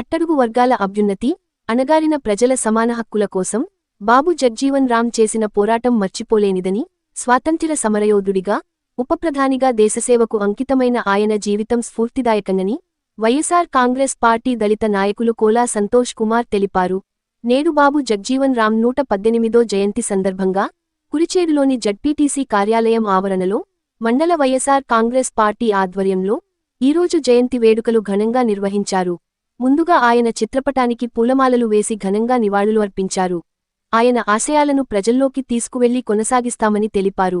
అట్టడుగు వర్గాల అభ్యున్నతి అణగారిన ప్రజల సమాన హక్కుల కోసం బాబు జగ్జీవన్ రామ్ చేసిన పోరాటం మర్చిపోలేనిదని స్వాతంత్ర్య సమరయోధుడిగా ఉపప్రధానిగా దేశసేవకు అంకితమైన ఆయన జీవితం స్ఫూర్తిదాయకనని వైఎస్ఆర్ కాంగ్రెస్ పార్టీ దళిత నాయకులు కోలా సంతోష్ కుమార్ తెలిపారు. నేడు బాబు జగ్జీవన్ రామ్ నూట పద్దెనిమిదో జయంతి సందర్భంగా కురిచేడులోని జడ్పీటీసీ కార్యాలయం ఆవరణలో మండల వైఎస్ఆర్ కాంగ్రెస్ పార్టీ ఆధ్వర్యంలో ఈరోజు జయంతి వేడుకలు ఘనంగా నిర్వహించారు. ముందుగా ఆయన చిత్రపటానికి పూలమాలలు వేసి ఘనంగా నివాళులు అర్పించారు. ఆయన ఆశయాలను ప్రజల్లోకి తీసుకువెళ్ళి కొనసాగిస్తామని తెలిపారు.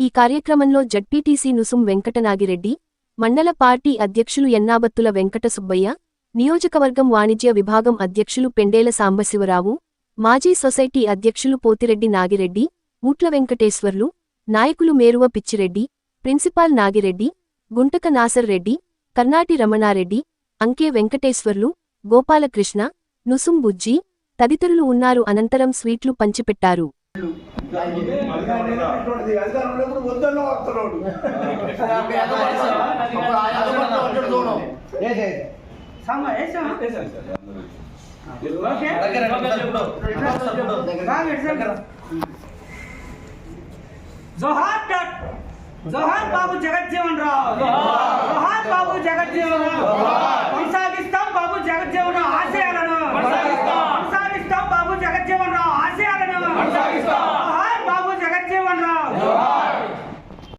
ఈ కార్యక్రమంలో జడ్పీటీసీ నుసుం వెంకటనాగిరెడ్డి మండల పార్టీ అధ్యక్షులు ఎన్నాబత్తుల వెంకట సుబ్బయ్య నియోజకవర్గం వాణిజ్య విభాగం అధ్యక్షులు పెండేల సాంబశివరావు మాజీ సొసైటీ అధ్యక్షులు పోతిరెడ్డి నాగిరెడ్డి ఊట్ల వెంకటేశ్వర్లు నాయకులు మేరువ పిచ్చిరెడ్డి ప్రిన్సిపాల్ నాగిరెడ్డి గుంటక నాసర్ రెడ్డి కర్నాటి రమణారెడ్డి అంకే వెంకటేశ్వర్లు గోపాలకృష్ణ నుసుం బుజ్జి తదితరులు ఉన్నారు అనంతరం స్వీట్లు పంచిపెట్టారు. జోహార్ జోహార్ బాబు జగజ్జీవన్ రావు. జోహార్ బాబు జగజ్జీవన్ రావు.